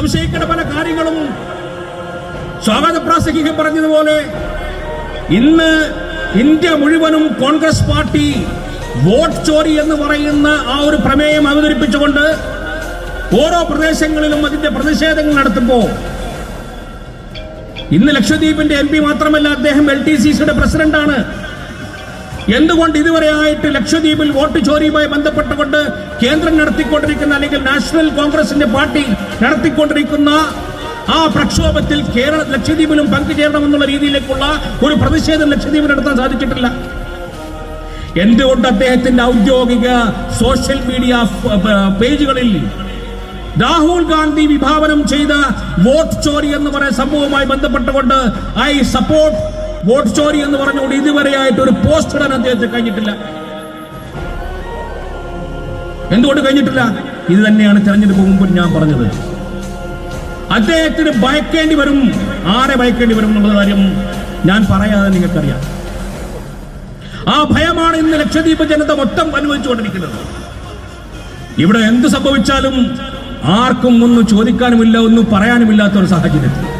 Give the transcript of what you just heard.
സംശയിക്കേണ്ട പല കാര്യങ്ങളും സ്വാഗത പ്രാസംഗികൻ പറഞ്ഞതുപോലെ ഇന്ന് ഇന്ത്യ മുഴുവനും കോൺഗ്രസ് പാർട്ടി വോട്ട് ചോരി എന്ന് പറയുന്ന ആ ഒരു പ്രമേയം അവതരിപ്പിച്ചുകൊണ്ട് ഓരോ പ്രദേശങ്ങളിലും അതിന്റെ പ്രതിഷേധങ്ങൾ നടത്തുമ്പോൾ ഇന്ന് ലക്ഷദ്വീപിന്റെ എം പി മാത്രമല്ല അദ്ദേഹം എൽ ടി സി സിയുടെ പ്രസിഡന്റാണ്. എന്തുകൊണ്ട് ഇതുവരെ ആയിട്ട് ലക്ഷദ്വീപിൽ വോട്ട് ചോരിയുമായി ബന്ധപ്പെട്ടുകൊണ്ട് കേന്ദ്രം നടത്തിക്കൊണ്ടിരിക്കുന്ന അല്ലെങ്കിൽ നാഷണൽ കോൺഗ്രസിന്റെ പാർട്ടി നടത്തിക്കൊണ്ടിരിക്കുന്ന ആ പ്രക്ഷോഭത്തിൽ കേരള ലക്ഷദ്വീപിലും പങ്കുചേരണമെന്നുള്ള രീതിയിലേക്കുള്ള ഒരു പ്രതിഷേധം ലക്ഷദ്വീപിൽ നടത്താൻ സാധിച്ചിട്ടില്ല. എന്തുകൊണ്ട് അദ്ദേഹത്തിന്റെ ഔദ്യോഗിക സോഷ്യൽ മീഡിയ പേജുകളിൽ രാഹുൽ ഗാന്ധി വിഭാവനം ചെയ്ത വോട്ട് ചോരി എന്ന് പറയുന്ന സംഭവവുമായി ബന്ധപ്പെട്ടുകൊണ്ട് ഐ സപ്പോർട്ട് വോട്ട് ചോരി എന്ന് പറഞ്ഞുകൊണ്ട് ഇതുവരെയായിട്ട് ഒരു പോസ്റ്റ് ഇടാൻ അദ്ദേഹത്തിന് കഴിഞ്ഞിട്ടില്ല. എന്തുകൊണ്ട് കഴിഞ്ഞിട്ടില്ല? ഇത് തന്നെയാണ് തെരഞ്ഞെടുപ്പ് മുമ്പ് ഞാൻ പറഞ്ഞത്. അദ്ദേഹത്തിന് ഭയക്കേണ്ടി വരും. ആരെ ഭയക്കേണ്ടി വരും എന്നുള്ള കാര്യം ഞാൻ പറയാതെ നിങ്ങൾക്കറിയാം. ആ ഭയമാണ് ഇന്ന് ലക്ഷദ്വീപ് ജനത മൊത്തം അനുഭവിച്ചുകൊണ്ടിരിക്കുന്നത്. ഇവിടെ എന്ത് സംഭവിച്ചാലും ആർക്കും ഒന്നും ചോദിക്കാനുമില്ല ഒന്നും പറയാനുമില്ലാത്ത ഒരു സാഹചര്യത്തിൽ.